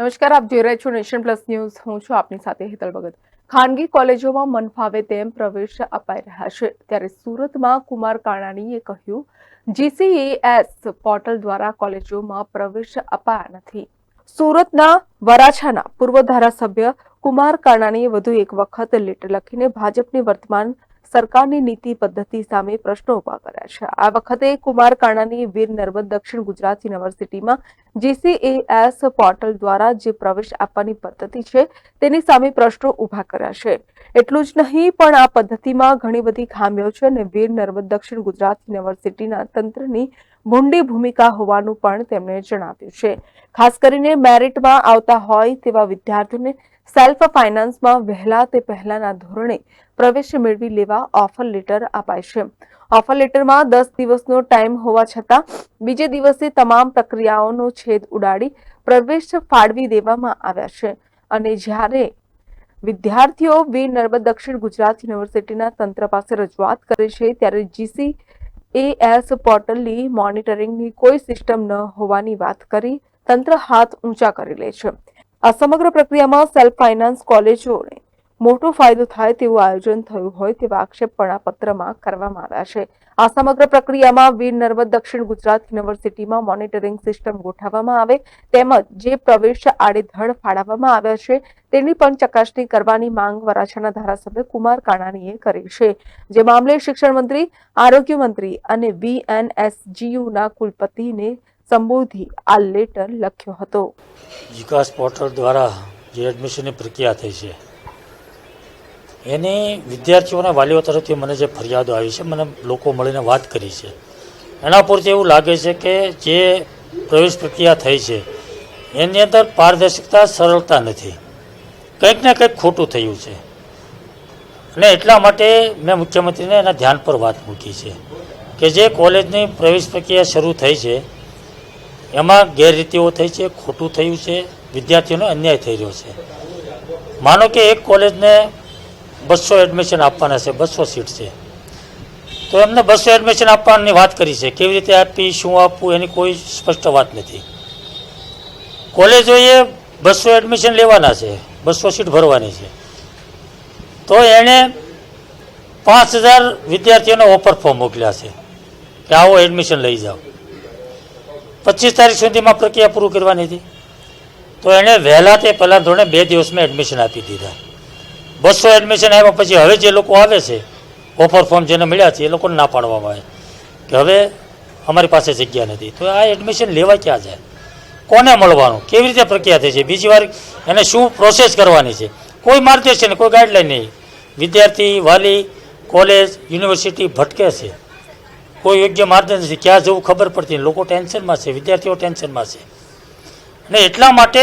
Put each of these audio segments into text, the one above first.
નમસ્કાર, આપ જોઈ રહ્યા છો નેશન પ્લસ ન્યૂઝ. હું છું આપની સાથે હેતલ ભગત. ખાનગી કોલેજોમાં મન ફાવે તેમ પ્રવેશ અપાઈ રહ્યા છે. ત્યારે સુરતમાં કુમાર કાણાણીએ કહ્યું જીસીએસ પોર્ટલ દ્વારા કોલેજોમાં પ્રવેશ અપાયા નથી. સુરતના વરાછાના પૂર્વ ધારાસભ્ય કુમાર કાણાણીએ વધુ એક વખત લેટર લખીને ભાજપની વર્તમાન સરકારની નીતિ પદ્ધતિ સામે પ્રશ્નો ઊભા કર્યા છે. આ વખતે કુમાર કાણાની વીર નર્મદ દક્ષિણ ગુજરાત યુનિવર્સિટીમાં જીસીએએસ પોર્ટલ દ્વારા જે પ્રવેશ આપવાની પદ્ધતિ છે, તેની સામે પ્રશ્નો ઊભા કર્યા છે. એટલું જ નહીં, પણ આ પદ્ધતિમાં ઘણી બધી ખામીઓ છે અને વીર નર્મદ દક્ષિણ ગુજરાત યુનિવર્સિટીના તંત્રની ભૂંડી ભૂમિકા હોવાનું પણ તેમણે જણાવ્યું છે. ખાસ કરીને મેરિટમાં આવતા હોય તેવા વિદ્યાર્થીઓને સેલ્ફ ફાઇનાન્સમાં વહેલા તે પહેલાના ધોરણે પ્રવેશ મેળવી લેવા ઓફર લેટર અપાય છે. ઓફર લેટરમાં દસ દિવસનો ટાઈમ હોવા છતાં બીજે દિવસે તમામ પ્રક્રિયાઓનો છેદ ઉડાડી પ્રવેશ ફાળવી દેવામાં આવ્યા છે. અને જ્યારે વિદ્યાર્થીઓ વીર નર્મદ દક્ષિણ ગુજરાત યુનિવર્સિટીના તંત્ર પાસે રજૂઆત કરે છે, ત્યારે જીસી એએસ પોર્ટલની મોનિટરિંગની કોઈ સિસ્ટમ ન હોવાની વાત કરી તંત્ર હાથ ઊંચા કરી લે છે. આ સમગ્ર પ્રક્રિયામાં સેલ્ફ ફાઇનાન્સ કોલેજોને મોટો ફાયદો થાય તેવું આયોજન થયું હોય તેવા આક્ષેપ પણ આ પત્રમાં કરવામાં આવ્યા છે. આ સમગ્ર પ્રક્રિયામાં વીર નર્મદ દક્ષિણ ગુજરાત યુનિવર્સિટીમાં મોનિટરિંગ સિસ્ટમ ગોઠવવામાં આવે, તેમજ જે પ્રવેશ આડેધડ ફાળવવામાં આવ્યા છે, તેની પણ ચકાસણી કરવાની માંગ વરાછાના ધારાસભ્ય કુમાર કાણાણીએ કરી છે. જે મામલે શિક્ષણ મંત્રી, આરોગ્ય મંત્રી અને વીએનએસજીયુના કુલપતિને સંબોધી આ લેટર લખ્યો હતો. વિકાસ પોર્ટલ દ્વારા જે એડમિશનની પ્રક્રિયા થઈ છે, એની વિદ્યાર્થીઓના વાલીઓ તરફથી મને જે ફરિયાદો આવી છે, મને લોકો મળીને વાત કરી છે. એના પરથી એવું લાગે છે કે જે પ્રવેશ પ્રક્રિયા થઈ છે, એની અંદર પારદર્શકતા સરળતા નથી. કંઈક ને કંઈક ખોટું થયું છે. અને એટલા માટે મેં મુખ્યમંત્રીને એના ધ્યાન પર વાત મૂકી છે કે જે કોલેજની પ્રવેશ પ્રક્રિયા શરૂ થઈ છે એમાં ગેરરીતિઓ થઈ છે, ખોટું થયું છે, વિદ્યાર્થીઓનો અન્યાય થઈ રહ્યો છે. માનો કે એક કોલેજને બસો એડમિશન આપવાના છે, બસો સીટ છે. તો એમને બસો એડમિશન આપવાની વાત કરી છે, કેવી રીતે આપી, શું આપવું, એની કોઈ સ્પષ્ટ વાત નથી. કોલેજોએ બસો એડમિશન લેવાના છે, બસો સીટ ભરવાની છે. તો એણે પાંચ હજાર વિદ્યાર્થીઓને ઓફર ફોર્મ મોકલ્યા છે, કે આવો એડમિશન લઈ જાઓ. પચીસ તારીખ સુધીમાં પ્રક્રિયા પૂરું કરવાની હતી. તો એણે વહેલા તે પહેલાં ધોરણે બે દિવસમાં એડમિશન આપી દીધા. બસો એડમિશન આવ્યા પછી હવે જે લોકો આવે છે ઓફર ફોર્મ જેને મળ્યા છે, એ લોકોને ના પાડવામાં આવે. કે હવે અમારી પાસે જગ્યા નથી. તો આ એડમિશન લેવા ક્યાં જાય? કોને મળવાનું? કેવી રીતે પ્રક્રિયા થઈ છે? બીજી વાર એને શું પ્રોસેસ કરવાની છે? કોઈ માર્ગદર્શન, કોઈ ગાઈડલાઈન નહીં. વિદ્યાર્થી વાલી કોલેજ યુનિવર્સિટી ભટકે છે. કોઈ યોગ્ય માર્ગદર્શન નથી ક્યાં જવું ખબર પડતી. લોકો ટેન્શનમાં છે વિદ્યાર્થીઓ ટેન્શનમાં છે અને એટલા માટે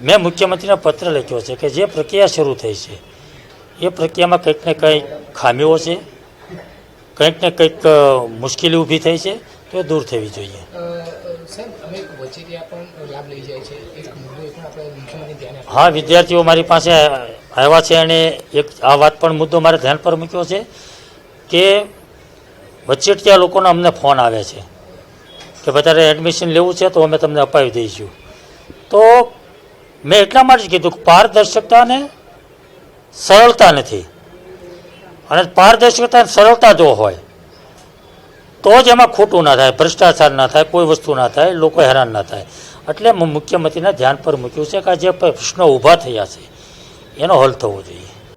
મેં મુખ્યમંત્રીને પત્ર લખ્યો છે કે જે પ્રક્રિયા શરૂ થઈ છે એ પ્રક્રિયામાં કંઈક ને કંઈક ખામીઓ છે કંઈક ને કંઈક મુશ્કેલી ઊભી થઈ છે તો એ દૂર થવી જોઈએ. હા વિદ્યાર્થીઓ મારી પાસે આવ્યા છે અને એક આ વાત પણ મુદ્દો મારે ધ્યાન પર મૂક્યો છે કે વચેટિયા લોકોના અમને ફોન આવે છે કે વધારે એડમિશન લેવું છે તો અમે તમને અપાવી દઈશું. તો મેં એટલા માટે જ કીધું કે પારદર્શકતા અને સરળતા નથી. અને પારદર્શકતા સરળતા જો હોય, તો જ એમાં ખોટું ના થાય, ભ્રષ્ટાચાર ના થાય, કોઈ વસ્તુ ના થાય, લોકો હેરાન ના થાય. એટલે મુખ્યમંત્રીના ધ્યાન પર મૂક્યું છે કે આ જે પ્રશ્નો ઊભા થયા છે, એનો હલ થવો જોઈએ.